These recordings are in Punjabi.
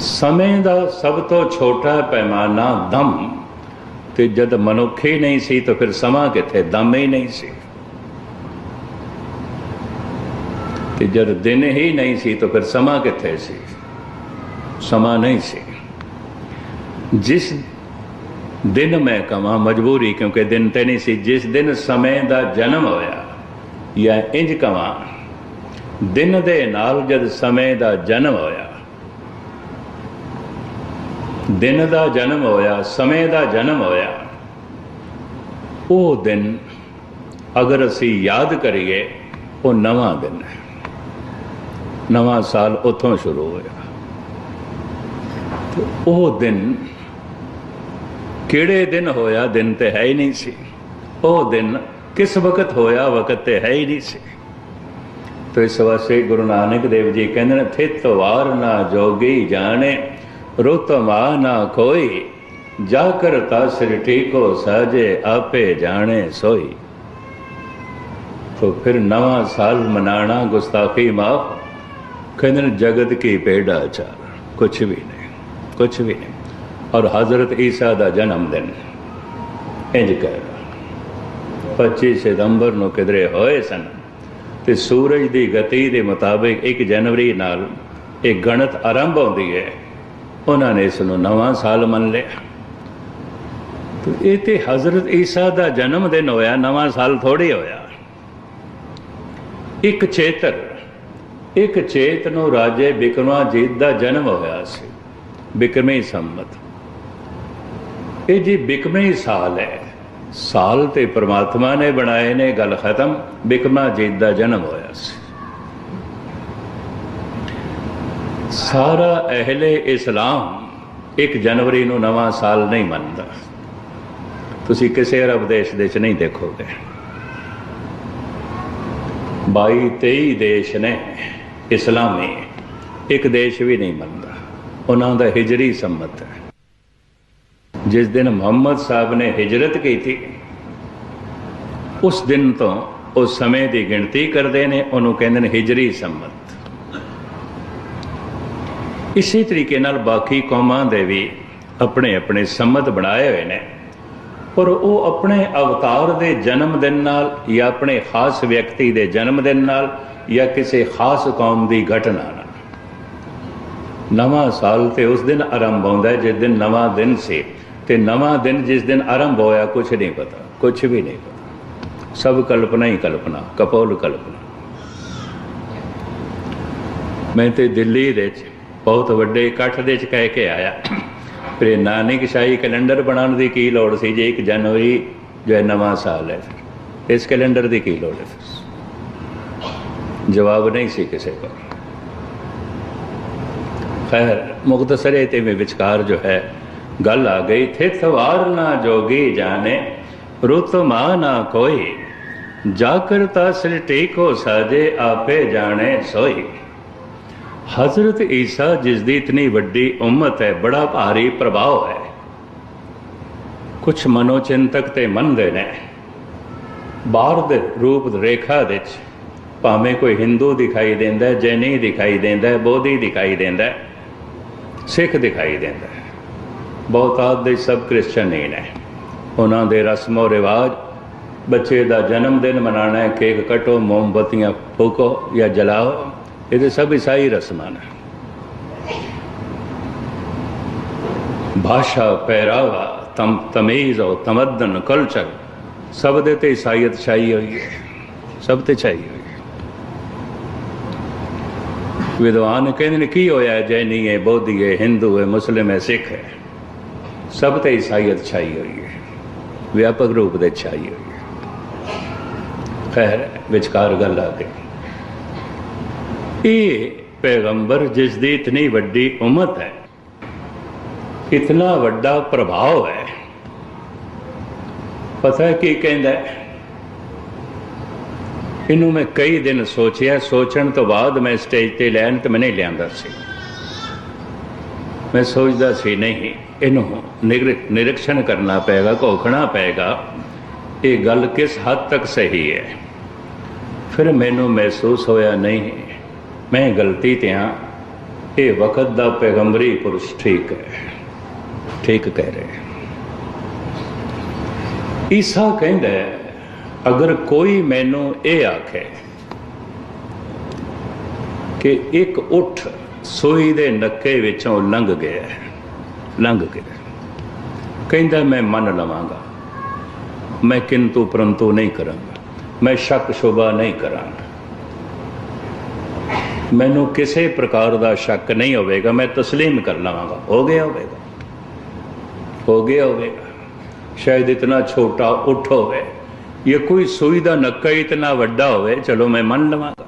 ਸਮੇਂ ਦਾ ਸਭ ਤੋਂ ਛੋਟਾ ਪੈਮਾਨਾ ਦਮ। ਤੇ ਜਦ ਮਨੁੱਖ ਹੀ ਨਹੀਂ ਸੀ ਤਾਂ ਫਿਰ ਸਮਾਂ ਕਿੱਥੇ? ਦਮ ਹੀ ਨਹੀਂ ਸੀ। ਤੇ ਜਦ ਦਿਨ ਹੀ ਨਹੀਂ ਸੀ ਤਾਂ ਫਿਰ ਸਮਾਂ ਕਿੱਥੇ ਸੀ? ਸਮਾਂ ਨਹੀਂ ਸੀ। ਜਿਸ ਦਿਨ ਮੈਂ ਕਵਾਂ ਮਜਬੂਰੀ, ਕਿਉਂਕਿ ਦਿਨ ਤੇ ਨਹੀਂ ਸੀ, ਜਿਸ ਦਿਨ ਸਮੇਂ ਦਾ ਜਨਮ ਹੋਇਆ ਜਾਂ ਇੰਜ ਕਵਾਂ, ਦਿਨ ਦੇ ਨਾਲ ਜਦ ਸਮੇਂ ਦਾ ਜਨਮ ਹੋਇਆ ਦਿਨ ਦਾ ਜਨਮ ਹੋਇਆ, ਸਮੇਂ ਦਾ ਜਨਮ ਹੋਇਆ। ਉਹ ਦਿਨ ਅਗਰ ਅਸੀਂ ਯਾਦ ਕਰੀਏ, ਉਹ ਨਵਾਂ ਦਿਨ ਹੈ। ਨਵਾਂ ਸਾਲ ਉੱਥੋਂ ਸ਼ੁਰੂ ਹੋਇਆ। ਤੇ ਉਹ ਦਿਨ ਕਿਹੜੇ ਦਿਨ ਹੋਇਆ, ਦਿਨ ਤੇ ਹੈ ਹੀ ਨਹੀਂ ਸੀ। ਉਹ ਦਿਨ ਕਿਸ ਵਕਤ ਹੋਇਆ, ਵਕਤ ਤੇ ਹੈ ਹੀ ਨਹੀਂ ਸੀ। ਤੋ ਇਸ ਵਾਸਤੇ ਗੁਰੂ ਨਾਨਕ ਦੇਵ ਜੀ ਕਹਿੰਦੇ ਨੇ, ਥਿਤ ਵਾਰ ਨਾ ਜੋਗੀ ਜਾਣੇ ਰੁਤ ਮਾ ਨਾ ਕੋਈ ਜਾ ਕਰਤਾ ਸਿਰ ਠੀਕੋ ਸਾਜੇ ਆਪੇ ਜਾਣੇ ਸੋਈ। ਤੋ ਫਿਰ ਨਵਾਂ ਸਾਲ ਮਨਾਣਾ ਗੁਸਤਾਖੀ ਮਾਫ ਕਹਿੰਦੇ ਜਗਤ ਕੀ ਪੇੜਾ ਚਾਰ। ਕੁਛ ਵੀ ਨਹੀਂ, ਕੁਛ ਵੀ ਨਹੀਂ। ਔਰ ਹਜ਼ਰਤ ਈਸਾ ਦਾ ਜਨਮ ਦਿਨ। ਇੰਜ ਕਰ 25 ਸਤੰਬਰ ਨੂੰ ਕਿਧਰੇ ਹੋਏ ਸਨ। ਤੇ ਸੂਰਜ ਦੀ ਗਤੀ ਦੇ ਮੁਤਾਬਿਕ 1 ਜਨਵਰੀ ਨਾਲ ਇਹ ਗਣਤ ਆਰੰਭ ਹੁੰਦੀ ਹੈ। ਉਹਨਾਂ ਨੇ ਇਸ ਨੂੰ ਨਵਾਂ ਸਾਲ ਮੰਨ ਲਿਆ। ਤੇ ਇਹ ਤੇ ਹਜ਼ਰਤ ਈਸਾ ਦਾ ਜਨਮ ਦਿਨ ਹੋਇਆ, ਨਵਾਂ ਸਾਲ ਥੋੜੀ ਹੋਇਆ। ਇੱਕ ਚੇਤਰ, ਇੱਕ ਚੇਤ ਨੂੰ ਰਾਜੇ ਬਿਕਰਮਾ ਜੀਤ ਦਾ ਜਨਮ ਹੋਇਆ ਸੀ, ਬਿਕਰਮੀ ਸੰਮਤ। ਇਹ ਜੀ ਬਿਕਰਮੀ ਸਾਲ ਹੈ। ਸਾਲ ਤੇ ਪ੍ਰਮਾਤਮਾ ਨੇ ਬਣਾਏ ਨੇ, ਗੱਲ ਖਤਮ ਬਿਕਰਮਾਜੀਤ ਦਾ ਜਨਮ ਹੋਇਆ ਸੀ ਸਾਰਾ ਅਹਲੇ ਇਸਲਾਮ 1 ਜਨਵਰੀ ਨੂੰ ਨਵਾਂ ਸਾਲ ਨਹੀਂ ਮੰਨਦਾ। ਤੁਸੀਂ ਕਿਸੇ ਅਰਬ ਦੇਸ਼ ਦੇ ਚ ਨਹੀਂ ਦੇਖੋਗੇ। 22 23 ਦੇਸ਼ ਨੇ ਇਸਲਾਮੀ, ਇੱਕ ਦੇਸ਼ ਵੀ ਨਹੀਂ ਮੰਨਦਾ। ਉਹਨਾਂ ਦਾ ਹਿਜਰੀ ਸੰਮਤ ਹੈ। ਜਿਸ ਦਿਨ ਮੁਹੰਮਦ ਸਾਹਿਬ ਨੇ ਹਿਜਰਤ ਕੀਤੀ, ਉਸ ਦਿਨ ਤੋਂ ਉਸ ਸਮੇਂ ਦੀ ਗਿਣਤੀ ਕਰਦੇ ਨੇ, ਉਹਨੂੰ ਕਹਿੰਦੇ ਨੇ ਹਿਜਰੀ ਸੰਮਤ। ਇਸੇ ਤਰੀਕੇ ਨਾਲ ਬਾਕੀ ਕੌਮਾਂ ਦੇ ਵੀ ਆਪਣੇ ਆਪਣੇ ਸੰਮਤ ਬਣਾਏ ਹੋਏ ਨੇ। ਪਰ ਉਹ ਆਪਣੇ ਅਵਤਾਰ ਦੇ ਜਨਮ ਦਿਨ ਨਾਲ ਜਾਂ ਆਪਣੇ ਖਾਸ ਵਿਅਕਤੀ ਦੇ ਜਨਮ ਦਿਨ ਨਾਲ ਜਾਂ ਕਿਸੇ ਖਾਸ ਕੌਮ ਦੀ ਘਟਨਾ ਨਾਲ। ਨਵਾਂ ਸਾਲ ਤੇ ਉਸ ਦਿਨ ਆਰੰਭ ਹੁੰਦਾ ਜਿਸ ਦਿਨ ਨਵਾਂ ਦਿਨ ਸੀ ਤੇ ਨਵਾਂ ਦਿਨ ਜਿਸ ਦਿਨ ਆਰੰਭ ਹੋਇਆ ਕੁਝ ਨਹੀਂ ਪਤਾ ਕੁਝ ਵੀ ਨਹੀਂ ਪਤਾ। ਸਭ ਕਲਪਨਾ ਹੀ ਕਲਪਨਾ, ਕਪੋਲ ਕਲਪਨਾ। ਮੈਂ ਤੇ ਦਿੱਲੀ ਦੇ ਵਿੱਚ ਬਹੁਤ ਵੱਡੇ ਇਕੱਠ ਦੇ ਵਿੱਚ ਕਹਿ ਕੇ ਆਇਆ। ਫਿਰ ਨਾਨਕ ਸ਼ਾਹੀ ਕੈਲੰਡਰ ਬਣਾਉਣ ਦੀ ਕੀ ਲੋੜ ਸੀ ਜੇ 1 ਜਨਵਰੀ ਜੋ ਹੈ ਨਵਾਂ ਸਾਲ ਹੈ? ਇਸ ਕੈਲੰਡਰ ਦੀ ਕੀ ਲੋੜ ਹੈ ਜਵਾਬ ਨਹੀਂ ਸੀ ਕਿਸੇ ਕੋਲ। ਖੈਰ ਮੁਖਤਸਰੇ ਤੇ ਮੈਂ ਵਿਚਕਾਰ ਜੋ ਹੈ, ਗੱਲ ਆ ਗਈ ਥੇ ਸਵਾਰ ਨਾ ਜੋਗੀ ਜਾਣੇ, ਰੁਤ ਮਾ ਨਾ ਕੋਈ ਜਾ ਕਰਤਾ ਸਿਰ ਟੇਕੋ ਸਾਜੇ, ਆਪੇ ਜਾਣੇ ਸੋਈ। ਹਜ਼ਰਤ ਈਸਾ, ਜਿਸ ਦੀ ਇਤਨੀ ਵੱਡੀ ਉਮਤ ਹੈ, ਬੜਾ ਭਾਰੀ ਪ੍ਰਭਾਵ ਹੈ। ਕੁਝ ਮਨੋਚਿੰਤਕ ਤੇ ਮੰਨਦੇ ਨੇ। ਬਾਹਰ ਦੇ ਰੂਪ ਰੇਖਾ ਦੇ ਵਿੱਚ ਭਾਵੇਂ ਕੋਈ ਹਿੰਦੂ ਦਿਖਾਈ ਦਿੰਦਾ ਜੈਨੀ ਦਿਖਾਈ ਦਿੰਦਾ ਹੈ, ਬੋਧੀ ਦਿਖਾਈ ਦਿੰਦਾ ਸਿੱਖ ਦਿਖਾਈ ਦਿੰਦਾ ਹੈ। ਬਹੁਤਾਤ ਦੇ ਸਭ ਕ੍ਰਿਸਚਨ ਹੀ ਨੇ। ਉਹਨਾਂ ਦੇ ਰਸਮੋ ਰਿਵਾਜ, ਬੱਚੇ ਦਾ ਜਨਮ ਦਿਨ ਮਨਾਣਾ ਹੈ, ਕੇਕ ਕਟੋ, ਮੋਮਬਤੀਆਂ ਫੂਕੋ ਜਾਂ ਜਲਾਓ। ਇਹਦੇ ਸਭ ਈਸਾਈ ਰਸਮਾਂ ਨੇ ਭਾਸ਼ਾ ਪਹਿਰਾਵਾ ਤਮ ਤਮੀਜ਼ ਔਰ ਤਮਦਨ ਕਲਚਰ ਸਭ ਦੇ ਤੇ ਈਸਾਈਅਤ ਛਾਈ ਹੋਈ ਹੈ ਸਭ ਤੇ ਛਾਈ ਹੋਈ ਹੈ ਵਿਦਵਾਨ ਕਹਿੰਦੇ ਨੇ ਕੀ ਹੋਇਆ ਜੈਨੀ ਹੈ ਬੋਧੀ ਹੈ ਹਿੰਦੂ ਹੈ ਮੁਸਲਿਮ ਹੈ ਸਿੱਖ ਹੈ ਸਭ ਤੇ ਈਸਾਈਅਤ ਛਾਈ ਹੋਈ ਹੈ ਵਿਆਪਕ ਰੂਪ ਦੇ ਛਾਈ ਹੋਈ ਹੈ ਖੈਰ ਵਿਚਕਾਰ ਗੱਲ ਆ ਗਈ ਇਹ ਪੈਗੰਬਰ ਜਿਸ ਦੀ ਇਤਨੀ ਵੱਡੀ ਉਮਤ ਹੈ। ਇਤਨਾ ਵੱਡਾ ਪ੍ਰਭਾਵ ਹੈ। ਪਤਾ ਕੀ ਕਹਿੰਦਾ ਇਹਨੂੰ ਮੈਂ ਕਈ ਦਿਨ ਸੋਚਿਆ, ਸੋਚਣ ਤੋਂ ਬਾਅਦ ਮੈਂ ਸਟੇਜ ਤੇ ਲੈਣ ਤੇ ਮੈਂ ਨਹੀਂ ਲਿਆਂਦਾ ਸੀ। ਮੈਂ ਸੋਚਦਾ ਸੀ, ਨਹੀਂ, ਇਹਨੂੰ ਨਿਗਰ- ਨਿਰੀਖਣ ਕਰਨਾ ਪਏਗਾ, ਘੋਖਣਾ ਪਏਗਾ। ਇਹ ਗੱਲ ਕਿਸ ਹੱਦ ਤੱਕ ਸਹੀ ਹੈ? ਫਿਰ ਮੈਨੂੰ ਮਹਿਸੂਸ ਹੋਇਆ, ਨਹੀਂ ਮੈਂ ਗਲਤੀ ਤੇ ਹਾਂ। ਇਹ ਵਕਤ ਦਾ ਪੈਗੰਬਰੀ ਪੁਰਸ਼ ਠੀਕ ਹੈ। ਠੀਕ ਕਹਿ ਰਹੇ ਈਸਾ ਕਹਿੰਦਾ ਅਗਰ ਕੋਈ ਮੈਨੂੰ ਇਹ ਆਖੇ ਕਿ ਇੱਕ ਉੱਠ ਸੂਈ ਦੇ ਨੱਕੇ ਵਿੱਚੋਂ ਲੰਘ ਗਿਆ ਲੰਘ ਗਿਆ ਕਹਿੰਦਾ, ਮੈਂ ਮੰਨ ਲਵਾਂਗਾ। ਮੈਂ ਕਿੰਤੂ ਪਰੰਤੂ ਨਹੀਂ ਕਰਾਂਗਾ। ਮੈਂ ਸ਼ੱਕ ਸ਼ੋਭਾ ਨਹੀਂ ਕਰਾਂਗਾ। ਮੈਨੂੰ ਕਿਸੇ ਪ੍ਰਕਾਰ ਦਾ ਸ਼ੱਕ ਨਹੀਂ ਹੋਵੇਗਾ, ਮੈਂ ਤਸਲੀਮ ਕਰ ਲਵਾਂਗਾ। ਹੋ ਗਿਆ ਹੋਵੇਗਾ। ਹੋ ਗਿਆ ਹੋਵੇਗਾ। ਸ਼ਾਇਦ ਇਤਨਾ ਛੋਟਾ ਉੱਠ ਹੋਵੇ। ਇਹ ਕੋਈ ਸੂਈ ਦਾ ਨੱਕਾ ਹੀ ਇਤਨਾ ਵੱਡਾ ਹੋਵੇ, ਚਲੋ ਮੈਂ ਮੰਨ ਲਵਾਂਗਾ।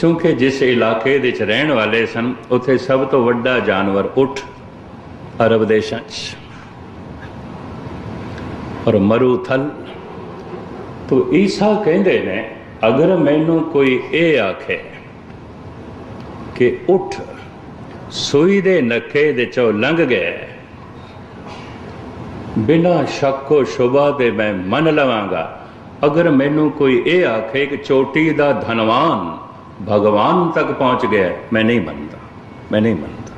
ਕਿਉਂਕਿ ਜਿਸ ਇਲਾਕੇ ਦੇ ਵਿੱਚ ਰਹਿਣ ਵਾਲੇ ਸਨ, ਉੱਥੇ ਸਭ ਤੋਂ ਵੱਡਾ ਜਾਨਵਰ ਉੱਠ ਅਰਬ ਦੇਸ਼ਾਂ 'ਚ। ਔਰ ਮਰੂਥਲ ਤੋ ਈਸਾ ਕਹਿੰਦੇ ਨੇ, ਅਗਰ ਮੈਨੂੰ ਕੋਈ ਇਹ ਆਖੇ ਕਿ ਉੱਠ। ਸੂਈ ਦੇ ਨੱਕੇ ਦੇ ਚੋਂ ਲੰਘ ਗਿਆ ਬਿਨਾ ਸ਼ੱਕੋ ਸ਼ੁਬਾ ਦੇ ਮੈਂ ਮੰਨ ਲਵਾਂਗਾ। ਅਗਰ ਮੈਨੂੰ ਕੋਈ ਇਹ ਆਖੇ ਕਿ ਚੋਟੀ ਦਾ ਧਨਵਾਨ ਭਗਵਾਨ ਤੱਕ ਪਹੁੰਚ ਗਿਆ, ਮੈਂ ਨਹੀਂ ਮੰਨਦਾ। ਮੈਂ ਨਹੀਂ ਮੰਨਦਾ।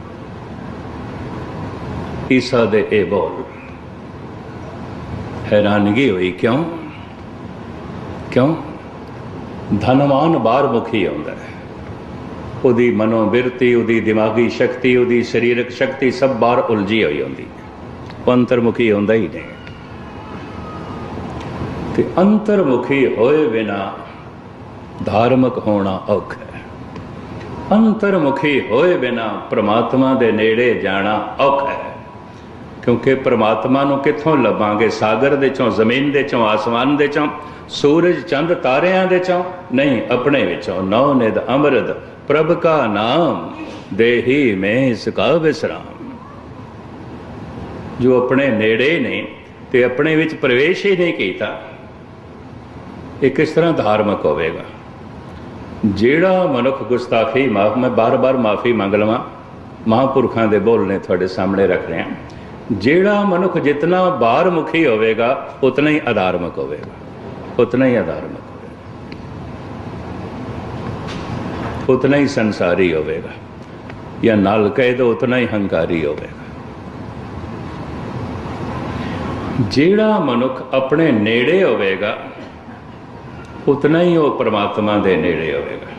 ਈਸਾ ਦੇ ਇਹ ਬੋਲ, ਹੈਰਾਨਗੀ ਹੋਈ ਕਿਉਂ? ਕਿਉਂ? ਧਨਵਾਨ ਬਾਹਰ ਮੁਖੀ ਆਉਂਦਾ ਹੈ। ਉਹਦੀ ਮਨੋਵਿਰਤੀ, ਉਹਦੀ ਦਿਮਾਗੀ ਸ਼ਕਤੀ, ਉਹਦੀ ਸਰੀਰਕ ਸ਼ਕਤੀ ਸਭ ਬਾਹਰ ਉਲਝੀ ਹੋਈ ਹੁੰਦੀ। ਹੈ ਉਹ ਅੰਤਰਮੁਖੀ ਹੁੰਦਾ ਹੀ ਨਹੀਂ। ਤੇ ਅੰਤਰਮੁਖੀ ਹੋਏ ਬਿਨਾ ਧਾਰਮਿਕ ਹੋਣਾ ਔਖਾ ਹੈ। ਅੰਤਰਮੁਖੀ ਹੋਏ ਬਿਨਾ ਪ੍ਰਮਾਤਮਾ ਦੇ ਨੇੜੇ ਜਾਣਾ ਔਖਾ ਹੈ। ਕਿਉਂਕਿ ਪ੍ਰਮਾਤਮਾ ਨੂੰ ਕਿੱਥੋਂ ਲੱਭਾਂਗੇ? ਸਾਗਰ ਦੇ ਚੋਂ, ਜ਼ਮੀਨ ਦੇ ਚੋਂ, ਆਸਮਾਨ ਦੇ ਚੋਂ, ਸੂਰਜ, ਚੰਦ, ਤਾਰਿਆਂ ਦੇ ਚੋਂ? ਨਹੀਂ, ਆਪਣੇ ਵਿੱਚੋਂ। ਨੌ ਨਿਦ ਅਮਰਦ ਪ੍ਰਭ ਕਾ ਨਾਮ, ਦੇਹੀ ਮੈਂ ਇਸ ਵਿਸਰਾਮ। ਜੋ ਆਪਣੇ ਨੇੜੇ ਨੇ ਤੇ ਆਪਣੇ ਵਿੱਚ ਪ੍ਰਵੇਸ਼ ਹੀ ਨਹੀਂ ਕੀਤਾ, ਇਹ ਕਿਸ ਤਰ੍ਹਾਂ ਧਾਰਮਿਕ ਹੋਵੇਗਾ? ਜਿਹੜਾ ਮਨੁੱਖ ਗੁਸਤਾਖੀ, ਮਾਫ, ਮੈਂ ਬਾਰ-ਬਾਰ ਮਾਫੀ ਮੰਗ ਲਵਾਂ, ਮਹਾਂਪੁਰਖਾਂ ਦੇ ਬੋਲ ਨੇ ਤੁਹਾਡੇ ਸਾਹਮਣੇ ਰੱਖ ਰਿਹਾ ਜਿਹੜਾ ਮਨੁੱਖ ਜਿਤਨਾ ਬਾਹਰ ਮੁਖੀ ਹੋਵੇਗਾ ਉਤਨਾ ਹੀ ਅਧਾਰਮਿਕ ਹੋਵੇਗਾ। ਉਤਨਾ ਹੀ ਅਧਾਰਮਿਕ ਹੋਵੇਗਾ। ਉਤਨਾ ਹੀ ਸੰਸਾਰੀ ਹੋਵੇਗਾ। ਜਾਂ ਨਾਲ ਕਹੇ ਤਾਂ ਉਤਨਾ ਹੀ ਹੰਕਾਰੀ ਹੋਵੇਗਾ। ਜਿਹੜਾ ਮਨੁੱਖ ਆਪਣੇ ਨੇੜੇ ਹੋਵੇਗਾ ਉਤਨਾ ਹੀ ਉਹ ਪਰਮਾਤਮਾ ਦੇ ਨੇੜੇ ਹੋਵੇਗਾ।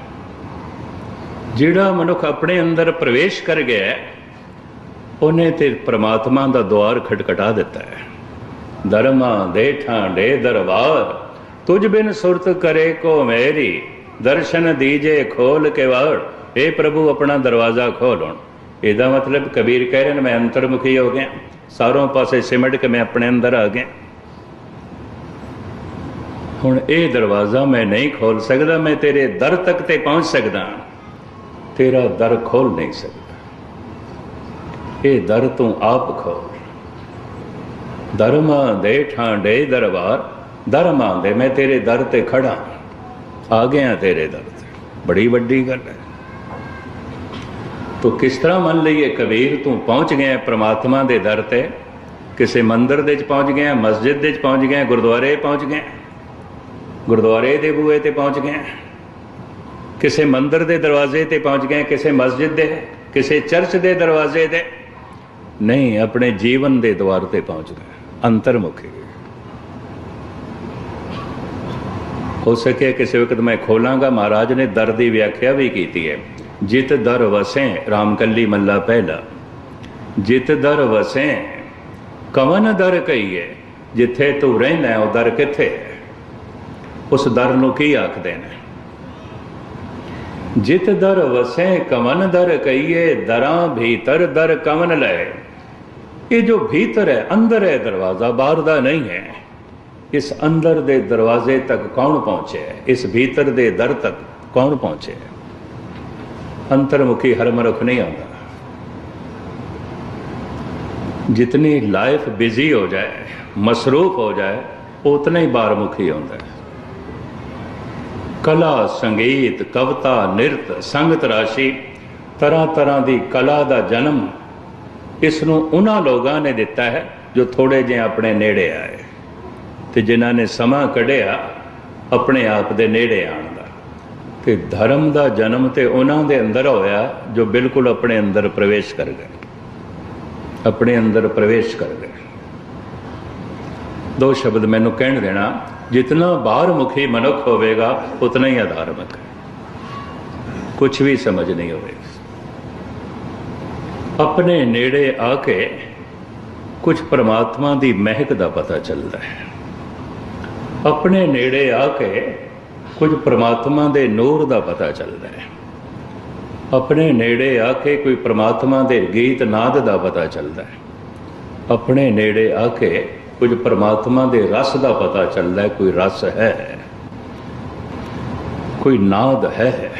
ਜਿਹੜਾ ਮਨੁੱਖ ਆਪਣੇ ਅੰਦਰ ਪ੍ਰਵੇਸ਼ ਕਰ ਗਿਆ ਹੈ, ਉਹਨੇ ਤੇ ਪ੍ਰਮਾਤਮਾ ਦਾ ਦੁਆਰ ਖਟਖਟਾ ਦਿੱਤਾ ਹੈ। ਧਰਮਾ ਦੇ ਠਾਂਡੇ ਦਰਬਾਰ, ਤੁਝ ਬਿਨ ਸੁਰਤ ਕਰੇ ਕੋ ਮੇਰੀ, ਦਰਸ਼ਨ ਦੀਜੇ ਖੋਲ ਕੇ ਵਾੜ। ਏ ਪ੍ਰਭੂ, ਆਪਣਾ ਦਰਵਾਜ਼ਾ ਖੋਲ ਹੁਣ। ਇਹਦਾ ਮਤਲਬ ਕਬੀਰ ਕਹਿ ਰਹੇ ਨੇ, ਮੈਂ ਅੰਤਰਮੁਖੀ ਹੋ ਗਿਆ। ਸਾਰੋਂ ਪਾਸੇ ਸਿਮਟ ਕੇ ਮੈਂ ਆਪਣੇ ਅੰਦਰ ਆ ਗਿਆ। ਹੁਣ ਇਹ ਦਰਵਾਜ਼ਾ ਮੈਂ ਨਹੀਂ ਖੋਲ ਸਕਦਾ, ਮੈਂ ਤੇਰੇ ਦਰ ਤੱਕ ਤੇ ਪਹੁੰਚ ਸਕਦਾ। ਤੇਰਾ ਦਰ ਖੋਲ ਨਹੀਂ ਸਕਦਾ। ਇਹ ਦਰ ਤੂੰ ਆਪ ਖੋਲ ਧਰਮਾ ਦੇ ਠਾਂਡੇ ਦਰਬਾਰ, ਧਰਮਾਂ ਦੇ ਮੈਂ ਤੇਰੇ ਦਰ ਤੇ ਖੜਾ ਆ ਗਿਆ ਤੇਰੇ ਦਰ ਤੇ। ਬੜੀ ਵੱਡੀ ਗੱਲ ਹੈ। ਤੋ ਕਿਸ ਤਰ੍ਹਾਂ ਮੰਨ ਲਈਏ ਕਬੀਰ? ਤੂੰ ਪਹੁੰਚ ਗਿਆ ਪ੍ਰਮਾਤਮਾ ਦੇ ਦਰ ਤੇ। ਕਿਸੇ ਮੰਦਰ ਦੇ ਵਿੱਚ ਪਹੁੰਚ ਗਿਆ ਮਸਜਿਦ ਦੇ ਵਿੱਚ ਪਹੁੰਚ ਗਿਆ ਗੁਰਦੁਆਰੇ ਪਹੁੰਚ ਗਿਆ ਗੁਰਦੁਆਰੇ ਦੇ ਬੂਹੇ ਤੇ ਪਹੁੰਚ ਗਿਆ ਕਿਸੇ ਮੰਦਰ ਦੇ ਦਰਵਾਜ਼ੇ ਤੇ ਪਹੁੰਚ ਗਏ ਕਿਸੇ ਮਸਜਿਦ ਦੇ, ਕਿਸੇ ਚਰਚ ਦੇ ਦਰਵਾਜ਼ੇ ਤੇ। ਨਹੀਂ, ਆਪਣੇ ਜੀਵਨ ਦੇ ਦਵਾਰ ਤੇ ਪਹੁੰਚਦਾ ਗਏ ਅੰਤਰਮੁਖੀ ਹੋ ਸਕੇ ਕਿਸੇ ਵਕਤ ਮੈਂ ਖੋਲਾਂਗਾ। ਮਹਾਰਾਜ ਨੇ ਦਰ ਦੀ ਵਿਆਖਿਆ ਵੀ ਕੀਤੀ ਹੈ। ਜਿਤ ਦਰ ਵਸੈ ਰਾਮਕੱਲੀ ਮੱਲਾ ਪਹਿਲਾ। ਜਿਤ ਦਰ ਵਸੈ, ਕਵਨ ਦਰ ਕਹੀਏ ਜਿੱਥੇ ਤੂੰ ਰਹਿੰਦਾ ਉਹ ਦਰ ਕਿੱਥੇ ਉਸ ਦਰ ਨੂੰ ਕੀ ਆਖਦੇ ਨੇ? ਜਿਤ ਦਰ ਵਸੈ, ਕਵਨ ਦਰ ਕਹੀਏ ਦਰਾਂ ਭੀਤਰ ਦਰ ਕਵਨ ਲਏ? ਇਹ ਜੋ ਭੀਤਰ ਹੈ, ਅੰਦਰ ਹੈ ਦਰਵਾਜ਼ਾ, ਬਾਹਰ ਦਾ ਨਹੀਂ ਹੈ। ਇਸ ਅੰਦਰ ਦੇ ਦਰਵਾਜ਼ੇ ਤੱਕ ਕੌਣ ਪਹੁੰਚਿਆ ਇਸ ਭੀਤਰ ਦੇ ਦਰ ਤੱਕ ਕੌਣ ਪਹੁੰਚਿਆ ਅੰਤਰਮੁਖੀ ਹਰ ਮਨੁੱਖ ਨਹੀਂ ਆਉਂਦਾ। ਜਿਤਨੀ ਲਾਈਫ ਬਿਜ਼ੀ ਹੋ ਜਾਏ, ਮਸਰੂਫ ਹੋ ਜਾਏ, ਉਤਨਾ ਹੀ ਬਾਹਰਮੁਖੀ ਆਉਂਦਾ ਹੈ। ਕਲਾ, ਸੰਗੀਤ, ਕਵਿਤਾ, ਨਿਰਤ, ਸੰਗਤ ਰਾਸ਼ੀ ਤਰ੍ਹਾਂ ਤਰ੍ਹਾਂ ਦੀ ਕਲਾ ਦਾ ਜਨਮ ਇਸ ਨੂੰ ਉਹਨਾਂ ਲੋਕਾਂ ਨੇ ਦਿੱਤਾ ਹੈ ਜੋ ਥੋੜੇ ਜਿਹੇ ਆਪਣੇ ਨੇੜੇ ਆਏ ਤੇ ਜਿਨ੍ਹਾਂ ਨੇ ਸਮਾਂ ਕੱਢਿਆ ਆਪਣੇ ਆਪ ਦੇ ਨੇੜੇ ਆਉਣ ਦਾ। ਤੇ ਧਰਮ ਦਾ ਜਨਮ ਤੇ ਉਹਨਾਂ ਦੇ ਅੰਦਰ ਹੋਇਆ ਜੋ ਬਿਲਕੁਲ ਆਪਣੇ ਅੰਦਰ ਪ੍ਰਵੇਸ਼ ਕਰ ਗਏ। ਆਪਣੇ ਅੰਦਰ ਪ੍ਰਵੇਸ਼ ਕਰ ਗਏ। ਦੋ ਸ਼ਬਦ ਮੈਨੂੰ ਕਹਿਣ ਦੇਣਾ, ਜਿਤਨਾ ਬਾਹਰ ਮੁਖੀ ਮਨੁੱਖ ਹੋਵੇਗਾ, ਉਤਨਾ ਹੀ ਅਧਾਰਮਿਕ ਹੈ। ਕੁਝ ਵੀ ਸਮਝ ਨਹੀਂ ਹੋਵੇਗੀ। ਆਪਣੇ ਨੇੜੇ ਆ ਕੇ ਕੁਝ ਪਰਮਾਤਮਾ ਦੀ ਮਹਿਕ ਦਾ ਪਤਾ ਚੱਲਦਾ ਹੈ। ਆਪਣੇ ਨੇੜੇ ਆ ਕੇ ਕੁਝ ਪਰਮਾਤਮਾ ਦੇ ਨੂਰ ਦਾ ਪਤਾ ਚੱਲਦਾ ਹੈ। ਆਪਣੇ ਨੇੜੇ ਆ ਕੇ ਕੋਈ ਪਰਮਾਤਮਾ ਦੇ ਗੀਤ ਨਾਦ ਦਾ ਪਤਾ ਚੱਲਦਾ ਹੈ। ਆਪਣੇ ਨੇੜੇ ਆ ਕੇ ਕੁਝ ਪਰਮਾਤਮਾ ਦੇ ਰਸ ਦਾ ਪਤਾ ਚੱਲਦਾ ਹੈ, ਕੋਈ ਰਸ ਹੈ, ਕੋਈ ਨਾਦ ਹੈ,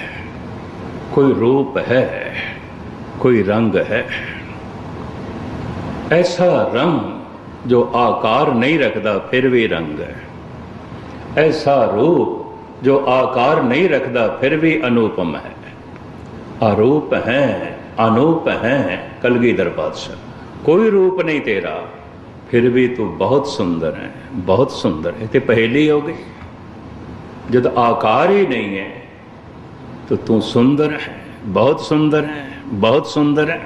ਕੋਈ ਰੂਪ ਹੈ। ਕੋਈ ਰੰਗ ਹੈ ਐਸਾ ਰੰਗ ਜੋ ਆਕਾਰ ਨਹੀਂ ਰੱਖਦਾ ਫਿਰ ਵੀ ਰੰਗ ਹੈ ਐਸਾ ਰੂਪ ਜੋ ਆਕਾਰ ਨਹੀਂ ਰੱਖਦਾ ਫਿਰ ਵੀ ਅਨੂਪਮ ਹੈ ਆਰੂਪ ਹੈ ਅਨੂਪ ਹੈ ਕਲਗੀਧਰ ਪਾਤਸ਼ਾਹ ਕੋਈ ਰੂਪ ਨਹੀਂ ਤੇਰਾ ਫਿਰ ਵੀ ਤੂੰ ਬਹੁਤ ਸੁੰਦਰ ਹੈ ਬਹੁਤ ਸੁੰਦਰ ਹੈ ਤੇ ਪਹਿਲੀ ਹੋ ਗਈ ਜਦ ਆਕਾਰ ਹੀ ਨਹੀਂ ਹੈ तो तू सुंदर है बहुत सुंदर है बहुत सुंदर है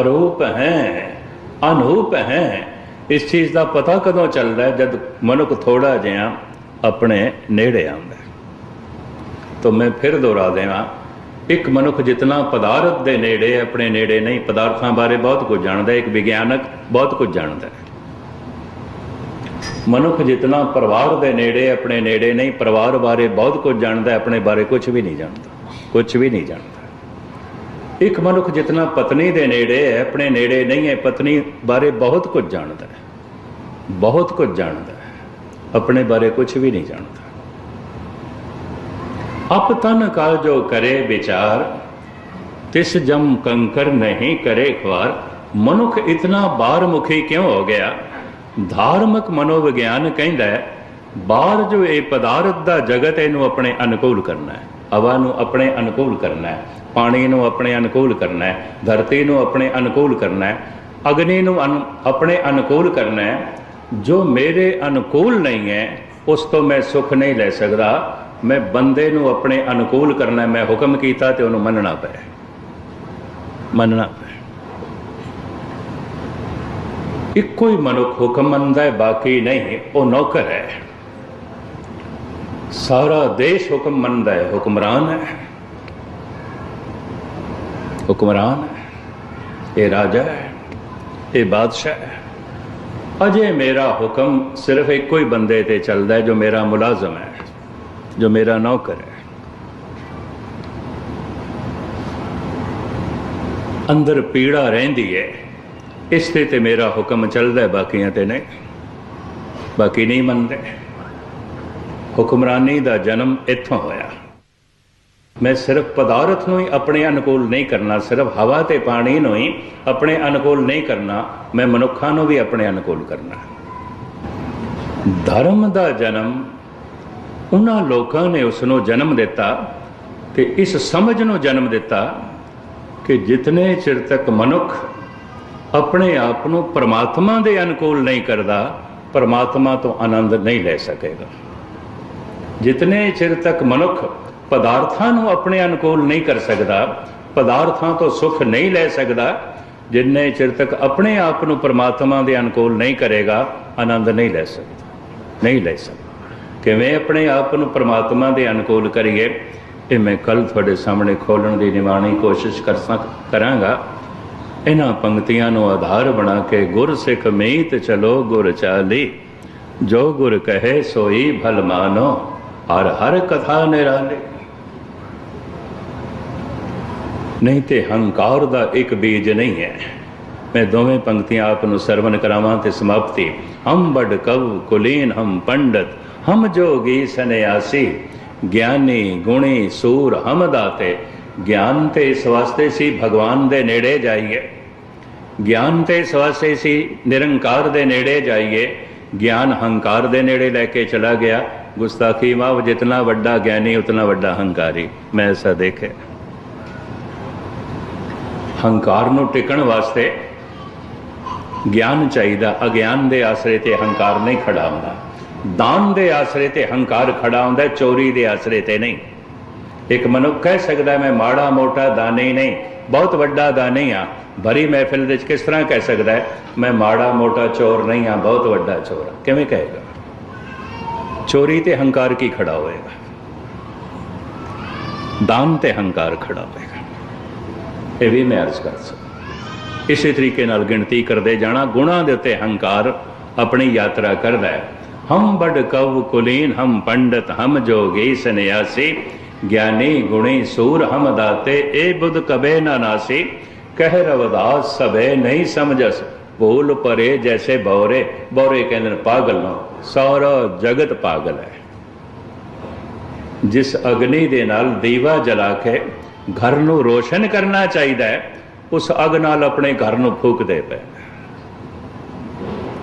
ਅਰੂਪ ਹੈ ਅਨੂਪ ਹੈ ਇਸ ਚੀਜ਼ ਦਾ ਪਤਾ ਕਦੋਂ ਚੱਲਦਾ ਹੈ ਜਦ ਮਨੁੱਖ ਥੋੜਾ ਜਿਹਾ ਆਪਣੇ ਨੇੜੇ ਆਉਂਦਾ ਹੈ ਤਾਂ ਮੈਂ ਫਿਰ ਦੁਹਰਾ ਦੇਵਾਂ ਇੱਕ ਮਨੁੱਖ ਜਿਤਨਾ ਪਦਾਰਥ ਦੇ ਨੇੜੇ ਹੈ, ਆਪਣੇ ਨੇੜੇ ਨਹੀਂ ਪਦਾਰਥਾਂ ਬਾਰੇ ਬਹੁਤ ਕੁਝ ਜਾਣਦਾ ਹੈ ਇੱਕ ਵਿਗਿਆਨਕ ਬਹੁਤ ਕੁਝ ਜਾਣਦਾ ਹੈ ਮਨੁੱਖ ਜਿਤਨਾ ਪਰਿਵਾਰ ਦੇ ਨੇੜੇ ਆਪਣੇ ਨੇੜੇ ਨਹੀਂ ਪਰਿਵਾਰ ਬਾਰੇ ਬਹੁਤ ਕੁਝ ਜਾਣਦਾ ਹੈ ਆਪਣੇ ਬਾਰੇ ਕੁਝ ਵੀ ਨਹੀਂ ਜਾਣਦਾ ਕੁਝ ਵੀ ਨਹੀਂ ਜਾਣਦਾ ਇੱਕ ਮਨੁੱਖ ਜਿਤਨਾ ਪਤਨੀ ਦੇ ਨੇੜੇ ਹੈ, ਆਪਣੇ ਨੇੜੇ ਨਹੀਂ ਹੈ, ਪਤਨੀ ਬਾਰੇ ਬਹੁਤ ਕੁਝ ਜਾਣਦਾ ਹੈ। ਬਹੁਤ ਕੁਝ ਜਾਣਦਾ ਹੈ। ਆਪਣੇ ਬਾਰੇ ਕੁਝ ਵੀ ਨਹੀਂ ਜਾਣਦਾ। ਅਪ ਤਨ ਕਾਲ ਜੋ ਕਰੇ ਵਿਚਾਰ, ਤਿਸ ਜਮ ਕੰਕਰ ਨਹੀਂ ਕਰੇ ਖਵਾਰ ਮਨੁੱਖ ਇਤਨਾ ਬਾਹਰਮੁਖੀ ਕਿਉਂ ਹੋ ਗਿਆ? ਧਾਰਮਿਕ ਮਨੋਵਿਗਿਆਨ ਕਹਿੰਦਾ ਹੈ ਬਾਹਰ ਜੋ ਇਹ ਪਦਾਰਥ ਦਾ ਜਗਤ ਇਹਨੂੰ ਆਪਣੇ ਅਨੁਕੂਲ ਕਰਨਾ ਹੈ। ਹਵਾ ਨੂੰ ਆਪਣੇ ਅਨੁਕੂਲ ਕਰਨਾ ਹੈ, ਪਾਣੀ ਨੂੰ ਆਪਣੇ ਅਨੁਕੂਲ ਕਰਨਾ ਹੈ, ਧਰਤੀ ਨੂੰ ਆਪਣੇ ਅਨੁਕੂਲ ਕਰਨਾ ਹੈ, ਅਗਨੀ ਨੂੰ ਅਨੁ- ਆਪਣੇ ਅਨੁਕੂਲ ਕਰਨਾ ਹੈ, ਜੋ ਮੇਰੇ ਅਨੁਕੂਲ ਨਹੀਂ ਹੈ, ਉਸ ਤੋਂ ਮੈਂ ਸੁੱਖ ਨਹੀਂ ਲੈ ਸਕਦਾ, ਮੈਂ ਬੰਦੇ ਨੂੰ ਆਪਣੇ ਅਨੁਕੂਲ ਕਰਨਾ ਮੈਂ ਹੁਕਮ ਕੀਤਾ ਤੇ ਉਹਨੂੰ ਮੰਨਣਾ ਪਿਆ ਮੰਨਣਾ ਪਿਆ ਇੱਕੋ ਹੀ ਮਨੁੱਖ ਹੁਕਮ ਮੰਨਦਾ ਹੈ, ਬਾਕੀ ਨਹੀਂ, ਉਹ ਨੌਕਰ ਹੈ। ਸਾਰਾ ਦੇਸ਼ ਹੁਕਮ ਮੰਨਦਾ ਹੈ, ਹੁਕਮਰਾਨ ਹੈ। ਹੁਕਮਰਾਨ ਹੈ, ਇਹ ਰਾਜਾ ਹੈ, ਇਹ ਬਾਦਸ਼ਾਹ ਹੈ। ਅਜੇ ਮੇਰਾ ਹੁਕਮ ਸਿਰਫ ਇੱਕੋ ਹੀ ਬੰਦੇ ਤੇ ਚੱਲਦਾ ਹੈ, ਜੋ ਮੇਰਾ ਮੁਲਾਜ਼ਮ ਹੈ, ਜੋ ਮੇਰਾ ਨੌਕਰ ਹੈ। ਅੰਦਰ ਪੀੜਾ ਰਹਿੰਦੀ ਹੈ, ਇਸ ਤੇ ਤੇ ਮੇਰਾ ਹੁਕਮ ਚੱਲਦਾ ਹੈ, ਬਾਕੀਆਂ ਤੇ ਨਹੀਂ। ਬਾਕੀ ਨਹੀਂ ਮੰਨਦੇ। ਹੁਕਮਰਾਨੀ ਦਾ ਜਨਮ ਇੱਥੋਂ ਹੋਇਆ। ਮੈਂ ਸਿਰਫ ਪਦਾਰਥ ਨੂੰ ਹੀ ਆਪਣੇ ਅਨੁਕੂਲ ਨਹੀਂ ਕਰਨਾ, ਸਿਰਫ ਹਵਾ ਤੇ ਪਾਣੀ ਨੂੰ ਹੀ ਆਪਣੇ ਅਨੁਕੂਲ ਨਹੀਂ ਕਰਨਾ, ਮੈਂ ਮਨੁੱਖਾਂ ਨੂੰ ਵੀ ਆਪਣੇ ਅਨੁਕੂਲ ਕਰਨਾ ਧਰਮ ਦਾ ਜਨਮ, ਉਹਨਾਂ ਲੋਕਾਂ ਨੇ ਉਸ ਨੂੰ ਜਨਮ ਦਿੱਤਾ ਤੇ ਇਸ ਸਮਝ ਨੂੰ ਜਨਮ ਦਿੱਤਾ ਕਿ ਜਿਤਨੇ ਚਿਰ ਤੱਕ ਮਨੁੱਖ ਆਪਣੇ ਆਪ ਨੂੰ ਪਰਮਾਤਮਾ ਦੇ ਅਨੁਕੂਲ ਨਹੀਂ ਕਰਦਾ, ਪਰਮਾਤਮਾ ਤੋਂ ਆਨੰਦ ਨਹੀਂ ਲੈ ਸਕੇਗਾ। ਜਿਤਨੇ ਚਿਰ ਤੱਕ ਮਨੁੱਖ ਪਦਾਰਥਾਂ ਨੂੰ ਆਪਣੇ ਅਨੁਕੂਲ ਨਹੀਂ ਕਰ ਸਕਦਾ, ਪਦਾਰਥਾਂ ਤੋਂ ਸੁੱਖ ਨਹੀਂ ਲੈ ਸਕਦਾ, ਜਿੰਨੇ ਚਿਰ ਤੱਕ ਆਪਣੇ ਆਪ ਨੂੰ ਪਰਮਾਤਮਾ ਦੇ ਅਨੁਕੂਲ ਨਹੀਂ ਕਰੇਗਾ, ਆਨੰਦ ਨਹੀਂ ਲੈ ਸਕਦਾ, ਨਹੀਂ ਲੈ ਸਕਦਾ। ਕਿਵੇਂ ਆਪਣੇ ਆਪ ਨੂੰ ਪਰਮਾਤਮਾ ਦੇ ਅਨੁਕੂਲ ਕਰੀਏ, ਇਹ ਮੈਂ ਕੱਲ ਤੁਹਾਡੇ ਸਾਹਮਣੇ ਖੋਲਣ ਦੀ ਨਿਵਾਣੀ ਕੋਸ਼ਿਸ਼ ਕਰ ਸਕ, ਕਰਾਂਗਾ। ਇਹਨਾਂ ਪੰਕਤੀਆਂ ਨੂੰ ਆਧਾਰ ਬਣਾ ਕੇ ਗੁਰ ਸਿੱਖ ਮੀਤ ਚਲੋ ਗੁਰ ਚਾਲੀ, ਜੋ ਗੁਰ ਕਹੇ ਸੋਈ ਭਲ ਮਾਨੋ। ਹਰ ਹਰ ਕਥਾ ਨਿਰਾਲੇ। ਨਹੀਂ ਤੇ ਹੰਕਾਰ ਦਾ ਇੱਕ ਬੀਜ ਨਹੀਂ ਹੈ। ਮੈਂ ਦੋਵੇਂ ਪੰਕਤੀਆਂ ਆਪ ਨੂੰ ਸਰਵਨ ਕਰਾਵਾਂ ਤੇ ਸਮਾਪਤੀ। ਹਮ ਬੜ ਕਵ ਕੁਲੀਨ, ਹਮ ਪੰਡਤ, ਹਮ ਜੋਗੀ ਸੰਨਿਆਸੀ। ਗਿਆਨੀ ਗੁਣੀ ਸੂਰ ਹਮ ਦਾਤੇ। ਗਿਆਨ ਤੇ ਇਸ ਵਾਸਤੇ ਸੀ ਭਗਵਾਨ ਦੇ ਨੇੜੇ ਜਾਈਏ। ਗਿਆਨ ਤੇ ਇਸ ਵਾਸਤੇ ਸੀ ਨਿਰੰਕਾਰ ਦੇ ਨੇੜੇ ਜਾਈਏ। ਗਿਆਨ ਹੰਕਾਰ ਦੇ ਨੇੜੇ ਲੈ ਕੇ ਚਲਾ ਗਿਆ। ਗੁਸਤਾਖੀ ਮਾਵ ਜਿਤਨਾ ਵੱਡਾ ਗਿਆਨੀ, ਉਤਨਾ ਵੱਡਾ ਹੰਕਾਰੀ। ਮੈਂ ਐਸਾ ਦੇਖਿਆ ਹੰਕਾਰ ਨੂੰ ਟਿਕਣ ਵਾਸਤੇ ਗਿਆਨ ਚਾਹੀਦਾ। ਅਗਿਆਨ ਦੇ ਆਸਰੇ ਤੇ ਹੰਕਾਰ ਨਹੀਂ ਖੜਾ ਹੁੰਦਾ। ਦਾਨ ਦੇ ਆਸਰੇ ਤੇ ਹੰਕਾਰ ਖੜਾ ਹੁੰਦਾ, ਚੋਰੀ ਦੇ ਆਸਰੇ ਤੇ ਨਹੀਂ। ਇੱਕ ਮਨੁੱਖ ਕਹਿ ਸਕਦਾ, ਮੈਂ ਮਾੜਾ, ਮੋਟਾ ਦਾਨੀ ਨਹੀਂ, ਬਹੁਤ ਵੱਡਾ ਦਾਨੀ ਆ ਭਰੀ ਮਹਿਫਿਲ ਦੇ ਵਿੱਚ ਕਿਸ ਤਰ੍ਹਾਂ ਕਹਿ ਸਕਦਾ ਮੈਂ ਮਾੜਾ, ਮੋਟਾ ਚੋਰ ਨਹੀਂ ਆ ਬਹੁਤ ਵੱਡਾ ਚੋਰ ਹਾਂ। ਕਿਵੇਂ ਕਹੇਗਾ? ਚੋਰੀ ਤੇ ਹੰਕਾਰ ਕੀ ਖੜਾ ਹੋਏਗਾ ਦਾਨ ਤੇ ਹੰਕਾਰ ਖੜਾ ਹੋਏਗਾ ਇਹ ਵੀ ਮੈਂ ਅਰਜ਼ ਕਰ ਸਕਦਾ ਇਸੇ ਤਰੀਕੇ ਨਾਲ ਗਿਣਤੀ ਕਰਦੇ ਜਾਣਾ ਗੁਣਾ ਦੇ ਉੱਤੇ ਹੰਕਾਰ ਆਪਣੀ ਯਾਤਰਾ ਕਰਦਾ ਹੈ ਹਮ ਬੜ ਕਵ ਕੁਲੀਨ ਹਮ ਪੰਡਤ ਹਮ ਜੋਗੀ ਸਨਿਆਸੀ ਗਿਆਨੀ ਗੁਣੀ ਸੂਰ ਹਮ ਦਾਤੇ ਏ ਬੁੱਧ ਕਬੇ ਨਾ ਨਾਸੀ ਕਹਿ ਰਵਦਾਸ ਸਭੇ ਨਹੀਂ ਸਮਝਸ ਭੂਲ ਭਰੇ ਜੈਸੇ ਬੌਰੇ ਬੌਰੇ ਕਹਿੰਦੇ ਨੇ ਪਾਗਲ ਨੂੰ ਸਾਰਾ ਜਗਤ ਪਾਗਲ ਹੈ। ਜਿਸ ਅਗਨੀ ਦੇ ਨਾਲ ਦੀਵਾ ਜਲਾ ਕੇ ਘਰ ਨੂੰ ਰੋਸ਼ਨ ਕਰਨਾ ਚਾਹੀਦਾ ਹੈ, ਉਸ ਅਗ ਨਾਲ ਆਪਣੇ ਘਰ ਨੂੰ ਫੂਕਦੇ ਪਏ।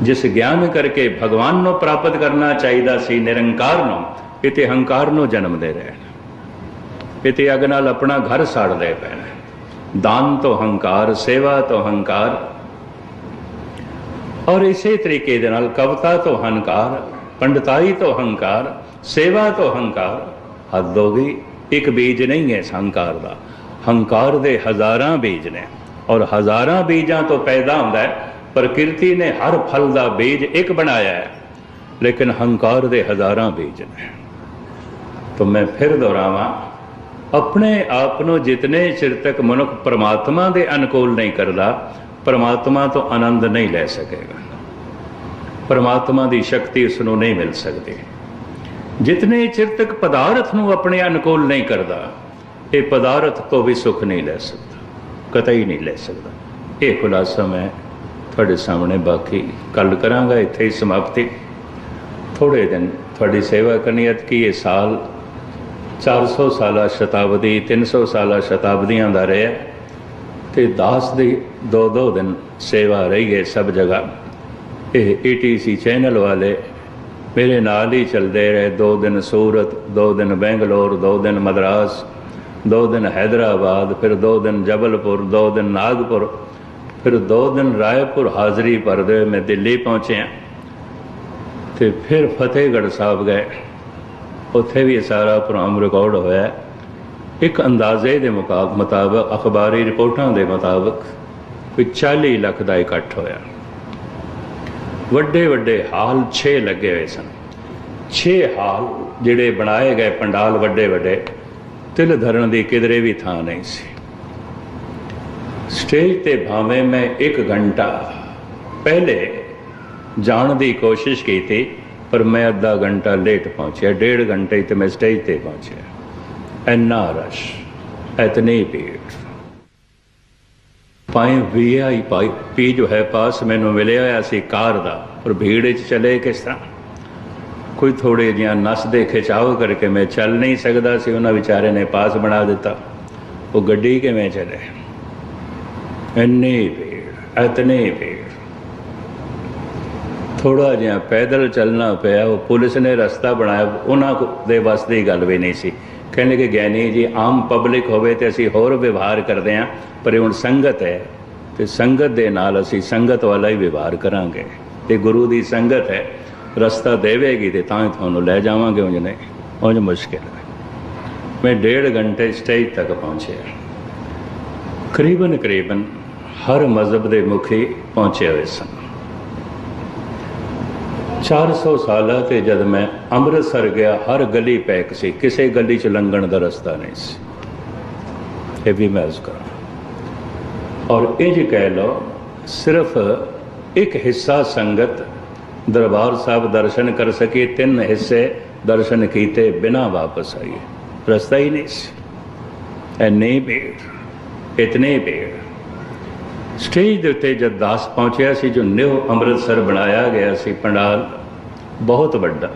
ਜਿਸ ਗਿਆਨ ਕਰਕੇ ਭਗਵਾਨ ਨੂੰ ਪ੍ਰਾਪਤ ਕਰਨਾ ਚਾਹੀਦਾ ਸੀ, ਨਿਰੰਕਾਰ ਨੂੰ ਇਤੇ ਹੰਕਾਰ ਨੂੰ ਜਨਮ ਦੇ ਰਹੇ ਨੇ। ਇਤੇ ਅਗ ਨਾਲ ਆਪਣਾ ਘਰ ਸਾੜਦੇ ਪਏ ਦਾਨ ਤੋਂ ਹੰਕਾਰ, ਸੇਵਾ ਤੋਂ ਹੰਕਾਰ ਔਰ ਇਸੇ ਤਰੀਕੇ ਦੇ ਨਾਲ ਕਵਤਾ ਤੋਂ ਹੰਕਾਰ, ਪੰਡਤਾਈ ਤੋਂ ਹੰਕਾਰ, ਸੇਵਾ ਤੋਂ ਹੰਕਾਰ, ਹੱਦ ਹੋ ਗਈ, ਇੱਕ ਬੀਜ ਨਹੀਂ ਹੈ ਇਸ ਹੰਕਾਰ ਦਾ। ਹੰਕਾਰ ਦੇ ਹਜ਼ਾਰਾਂ ਬੀਜ ਨੇ ਔਰ ਹਜ਼ਾਰਾਂ ਬੀਜਾਂ ਤੋਂ ਪੈਦਾ ਹੁੰਦਾ ਹੈ, ਪ੍ਰਕਿਰਤੀ ਨੇ ਹਰ ਫਲ ਦਾ ਬੀਜ ਇੱਕ ਬਣਾਇਆ ਹੈ, ਲੇਕਿਨ ਹੰਕਾਰ ਦੇ ਹਜ਼ਾਰਾਂ ਬੀਜ ਨੇ। ਤਾਂ ਮੈਂ ਫਿਰ ਦੁਹਰਾਵਾਂ, ਆਪਣੇ ਆਪ ਨੂੰ ਜਿਤਨੇ ਚਿਰ ਤੱਕ ਮਨੁੱਖ ਪਰਮਾਤਮਾ ਦੇ ਅਨੁਕੂਲ ਨਹੀਂ ਕਰਦਾ ਪਰਮਾਤਮਾ ਤੋਂ ਆਨੰਦ ਨਹੀਂ ਲੈ ਸਕੇਗਾ। ਪਰਮਾਤਮਾ ਦੀ ਸ਼ਕਤੀ ਉਸ ਨੂੰ ਨਹੀਂ ਮਿਲ ਸਕਦੀ। ਜਿਤਨੇ ਚਿਰ ਤੱਕ ਪਦਾਰਥ ਨੂੰ ਆਪਣੇ ਅਨੁਕੂਲ ਨਹੀਂ ਕਰਦਾ, ਇਹ ਪਦਾਰਥ ਤੋਂ ਵੀ ਸੁੱਖ ਨਹੀਂ ਲੈ ਸਕਦਾ, ਕਤਈ ਨਹੀਂ ਲੈ ਸਕਦਾ। ਇਹ ਖੁਲਾਸਾ ਮੈਂ ਤੁਹਾਡੇ ਸਾਹਮਣੇ ਬਾਕੀ ਕੱਲ ਕਰਾਂਗਾ, ਇੱਥੇ ਹੀ ਸਮਾਪਤੀ। ਥੋੜੇ ਦਿਨ ਤੁਹਾਡੀ ਸੇਵਾ ਕਰਨੀ ਹੈ, ਕਿ ਇਹ ਸਾਲ 400 ਸਾਲਾ ਸ਼ਤਾਬਦੀ 300 ਸਾਲਾ ਸ਼ਤਾਬਦੀਆਂ ਦਾ ਰਿਹਾ। ਤੇ ਦਾਸ ਦੀ ਦੋ ਦੋ ਦਿਨ ਸੇਵਾ ਰਹੀ ਹੈ ਸਭ ਜਗ੍ਹਾ। ਇਹ ਏਟੀਸੀ ਚੈਨਲ ਵਾਲੇ ਮੇਰੇ ਨਾਲ ਹੀ ਚੱਲਦੇ ਰਹੇ। ਦੋ ਦਿਨ ਸੂਰਤ, ਦੋ ਦਿਨ ਬੈਂਗਲੌਰ, ਦੋ ਦਿਨ ਮਦਰਾਸ, ਦੋ ਦਿਨ ਹੈਦਰਾਬਾਦ, ਫਿਰ ਦੋ ਦਿਨ ਜਬਲਪੁਰ, ਦੋ ਦਿਨ ਨਾਗਪੁਰ, ਫਿਰ ਦੋ ਦਿਨ ਰਾਏਪੁਰ ਹਾਜ਼ਰੀ ਭਰਦੇ ਹੋਏ ਮੈਂ ਦਿੱਲੀ ਪਹੁੰਚਿਆ। ਤੇ ਫਿਰ ਫਤਿਹਗੜ੍ਹ ਸਾਹਿਬ ਗਏ। ਉੱਥੇ ਵੀ ਇਹ ਸਾਰਾ ਪ੍ਰੋਗਰਾਮ ਰਿਕਾਰਡ ਹੋਇਆ। ਇੱਕ ਅੰਦਾਜ਼ੇ ਦੇ ਮੁਕਾਬ- ਮੁਤਾਬਕ, ਅਖਬਾਰੀ ਰਿਪੋਰਟਾਂ ਦੇ ਮੁਤਾਬਕ ਕੋਈ 40 ਲੱਖ ਦਾ ਇਕੱਠ ਹੋਇਆ। ਵੱਡੇ ਵੱਡੇ ਹਾਲ 6 ਲੱਗੇ ਹੋਏ ਸਨ। 6 ਹਾਲ ਜਿਹੜੇ ਬਣਾਏ ਗਏ ਪੰਡਾਲ ਵੱਡੇ ਵੱਡੇ, ਤਿਲ ਧਰਨ ਦੀ ਕਿਧਰੇ ਵੀ ਥਾਂ ਨਹੀਂ ਸੀ। ਸਟੇਜ ਤੇ ਭਾਵੇਂ ਮੈਂ 1 ਘੰਟਾ ਪਹਿਲੇ ਜਾਣ ਦੀ ਕੋਸ਼ਿਸ਼ ਕੀਤੀ, ਪਰ ਮੈਂ ਅੱਧਾ ਘੰਟਾ ਲੇਟ ਪਹੁੰਚਿਆ, ਡੇਢ ਘੰਟੇ ਤੇ ਮੈਂ ਸਟੇਜ ਤੇ ਪਹੁੰਚਿਆ। ਇੰਨਾ ਰਸ਼ ਇਤਨੀ ਭੀੜ ਪਾਏ ਵੀਆਈ ਪਾਈ ਪੀ ਜੋ ਹੈ ਪਾਸ ਮੈਨੂੰ ਮਿਲਿਆ ਹੋਇਆ ਸੀ ਕਾਰ ਦਾ ਪਰ ਭੀੜ ਵਿੱਚ ਚਲੇ ਕਿਸ ਤਰ੍ਹਾਂ ਕੋਈ ਥੋੜੇ ਜਿਹਾ ਨਸ ਦੇ ਖਿਚਾਓ ਕਰਕੇ ਮੈਂ ਚੱਲ ਨਹੀਂ ਸਕਦਾ ਸੀ ਉਹਨਾਂ ਵਿਚਾਰੇ ਨੇ ਪਾਸ ਬਣਾ ਦਿੱਤਾ ਉਹ ਗੱਡੀ ਕਿਵੇਂ ਚਲੇ ਇੰਨੀ ਭੀੜ ਇਤਨੀ ਭੀੜ ਥੋੜਾ ਜਿਹਾ ਪੈਦਲ ਚੱਲਣਾ ਪਿਆ ਉਹ ਪੁਲਿਸ ਨੇ ਰਸਤਾ ਬਣਾਇਆ ਉਹਨਾਂ ਦੇ ਵੱਸ ਦੀ ਗੱਲ ਵੀ ਨਹੀਂ ਸੀ ਕਹਿੰਦੇ ਕਿ ਗਿਆਨੀ ਜੀ, ਆਮ ਪਬਲਿਕ ਹੋਵੇ ਤੇ ਅਸੀਂ ਹੋਰ ਵਿਵਹਾਰ ਕਰਦੇ ਹਾਂ, ਪਰ ਇਹ ਹੁਣ ਸੰਗਤ ਹੈ ਤੇ ਸੰਗਤ ਦੇ ਨਾਲ ਅਸੀਂ ਸੰਗਤ ਵਾਲਾ ਹੀ ਵਿਵਹਾਰ ਕਰਾਂਗੇ। ਤੇ ਗੁਰੂ ਦੀ ਸੰਗਤ ਹੈ, ਰਸਤਾ ਦੇਵੇਗੀ ਤੇ ਤਾਂ ਹੀ ਤੁਹਾਨੂੰ ਲੈ ਜਾਵਾਂਗੇ ਉਂਝ ਨਹੀਂ, ਉਂਝ ਮੁਸ਼ਕਿਲ ਹੈ। ਮੈਂ ਡੇਢ ਘੰਟੇ ਸਟੇਜ ਤੱਕ ਪਹੁੰਚਿਆ। ਕਰੀਬਨ ਕਰੀਬਨ ਹਰ ਮਜ਼ਹਬ ਦੇ ਮੁਖੀ ਪਹੁੰਚੇ ਹੋਏ ਸਨ। 400 ਸਾਲਾਂ ਤੇ ਜਦ ਮੈਂ ਅੰਮ੍ਰਿਤਸਰ ਗਿਆ, ਹਰ ਗਲੀ ਪੈਕ ਸੀ। ਕਿਸੇ ਗਲੀ ਚ ਲੰਘਣ ਦਾ ਰਸਤਾ ਨਹੀਂ ਸੀ। ਇਹ ਵੀ ਮੈਂ ਅਰਜ਼ ਕਰਾਂ। ਔਰ ਇੰਜ ਕਹਿ ਲਓ, ਸਿਰਫ ਇੱਕ ਹਿੱਸਾ ਸੰਗਤ ਦਰਬਾਰ ਸਾਹਿਬ ਦਰਸ਼ਨ ਕਰ ਸਕੀ, ਤਿੰਨ ਹਿੱਸੇ ਦਰਸ਼ਨ ਕੀਤੇ, ਬਿਨਾ ਵਾਪਸ ਆਈਏ ਰਸਤਾ ਹੀ ਨਹੀਂ ਸੀ। ਐਨੇ ਭੀੜ, ਇਤਨੇ ਭੀੜ। ਸਟੇਜ ਦੇ ਉੱਤੇ ਜਦ ਦਾਸ ਪਹੁੰਚਿਆ ਸੀ, ਜੋ ਨਿਊ ਅੰਮ੍ਰਿਤਸਰ ਬਣਾਇਆ ਗਿਆ ਸੀ ਪੰਡਾਲ, ਬਹੁਤ ਵੱਡਾ।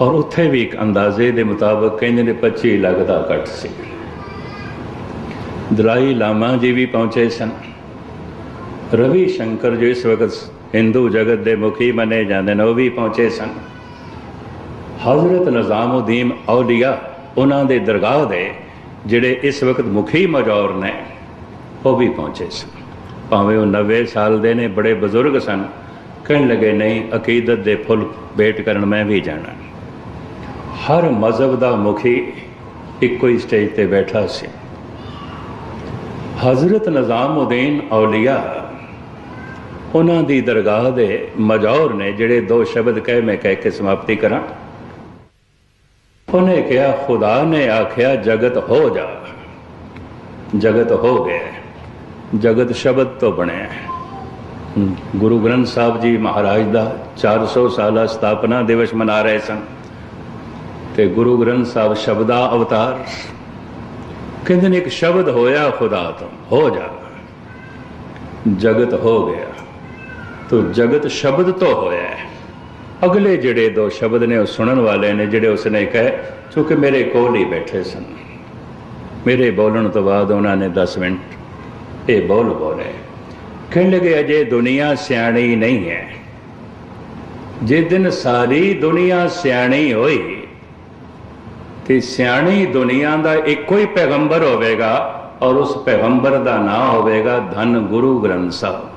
ਔਰ ਉੱਥੇ ਵੀ ਇੱਕ ਅੰਦਾਜ਼ੇ ਦੇ ਮੁਤਾਬਕ ਕਹਿੰਦੇ ਨੇ 25 ਲੱਖ ਦਾ ਇਕੱਠ ਸੀ। ਦਲਾਈ ਲਾਮਾ ਜੀ ਵੀ ਪਹੁੰਚੇ ਸਨ। ਰਵੀ ਸ਼ੰਕਰ ਜੋ ਇਸ ਵਕਤ ਹਿੰਦੂ ਜਗਤ ਦੇ ਮੁਖੀ ਮੰਨੇ ਜਾਂਦੇ ਨੇ, ਉਹ ਵੀ ਪਹੁੰਚੇ ਸਨ। ਹਜ਼ਰਤ ਨਿਜ਼ਾਮਉਦੀਨ ਔਲੀਆ, ਉਹਨਾਂ ਦੇ ਦਰਗਾਹ ਦੇ, ਜਿਹੜੇ ਇਸ ਵਕਤ ਮੁਖੀ ਮਜੌਰ ਨੇ ਉਹ ਵੀ ਪਹੁੰਚੇ ਸਨ ਭਾਵੇਂ ਉਹ 90 ਸਾਲ ਦੇ ਨੇ, ਬੜੇ ਬਜ਼ੁਰਗ ਸਨ। ਕਹਿਣ ਲੱਗੇ, ਨਹੀਂ, ਅਕੀਦਤ ਦੇ ਫੁੱਲ ਭੇਟ ਕਰਨ ਮੈਂ ਵੀ ਜਾਣਾ ਹਰ ਮਜ਼ਹਬ ਦਾ ਮੁਖੀ ਇੱਕੋ ਹੀ ਸਟੇਜ ਤੇ ਬੈਠਾ ਸੀ। ਹਜ਼ਰਤ ਨਿਜ਼ਾਮਉਦੀਨ ਔਲੀਆ ਉਹਨਾਂ ਦੀ ਦਰਗਾਹ ਦੇ ਮਜੌਰ ਨੇ ਜਿਹੜੇ ਦੋ ਸ਼ਬਦ ਕਹੇ ਮੈਂ ਕਹਿ ਕੇ ਸਮਾਪਤੀ ਕਰਾਂ। ਉਹਨੇ ਕਿਹਾ, ਖੁਦਾ ਨੇ ਆਖਿਆ, ਜਗਤ ਹੋ ਜਾ। ਜਗਤ ਹੋ ਗਿਆ। ਜਗਤ ਸ਼ਬਦ ਤੋਂ ਬਣਿਆ ਹੈ। ਗੁਰੂ ਗ੍ਰੰਥ ਸਾਹਿਬ ਜੀ ਮਹਾਰਾਜ ਦਾ 400 ਸਾਲਾ ਸਥਾਪਨਾ ਦਿਵਸ ਮਨਾ ਰਹੇ ਸਨ ਤੇ ਗੁਰੂ ਗ੍ਰੰਥ ਸਾਹਿਬ ਸ਼ਬਦਾ ਅਵਤਾਰ ਕਹਿੰਦੇ ਨੇ ਇੱਕ ਸ਼ਬਦ ਹੋਇਆ ਖੁਦਾ ਤੋਂ, ਹੋ ਜਾ। ਜਗਤ ਹੋ ਗਿਆ। ਤੋ ਜਗਤ ਸ਼ਬਦ ਤੋਂ ਹੋਇਆ ਹੈ। ਅਗਲੇ ਜਿਹੜੇ ਦੋ ਸ਼ਬਦ ਨੇ ਉਹ ਸੁਣਨ ਵਾਲੇ ਨੇ ਜਿਹੜੇ ਉਸਨੇ ਕਹੇ ਕਿਉਂਕਿ ਮੇਰੇ ਕੋਲ ਹੀ ਬੈਠੇ ਸਨ। ਮੇਰੇ ਬੋਲਣ ਤੋਂ ਬਾਅਦ ਉਹਨਾਂ ਨੇ 10 ਮਿੰਟ ਇਹ ਬੋਲ ਬੋਲੇ ਕਹਿਣ ਲੱਗੇ, ਅਜੇ ਦੁਨੀਆ ਸਿਆਣੀ ਨਹੀਂ ਹੈ। ਜਿਸ ਦਿਨ ਸਾਰੀ ਦੁਨੀਆ ਸਿਆਣੀ ਹੋਈ, ਤੇ ਸਿਆਣੀ ਦੁਨੀਆ ਦਾ ਇੱਕੋ ਹੀ ਪੈਗੰਬਰ ਹੋਵੇਗਾ ਔਰ ਉਸ ਪੈਗੰਬਰ ਦਾ ਨਾਮ ਹੋਵੇਗਾ ਧੰਨ ਗੁਰੂ ਗ੍ਰੰਥ ਸਾਹਿਬ।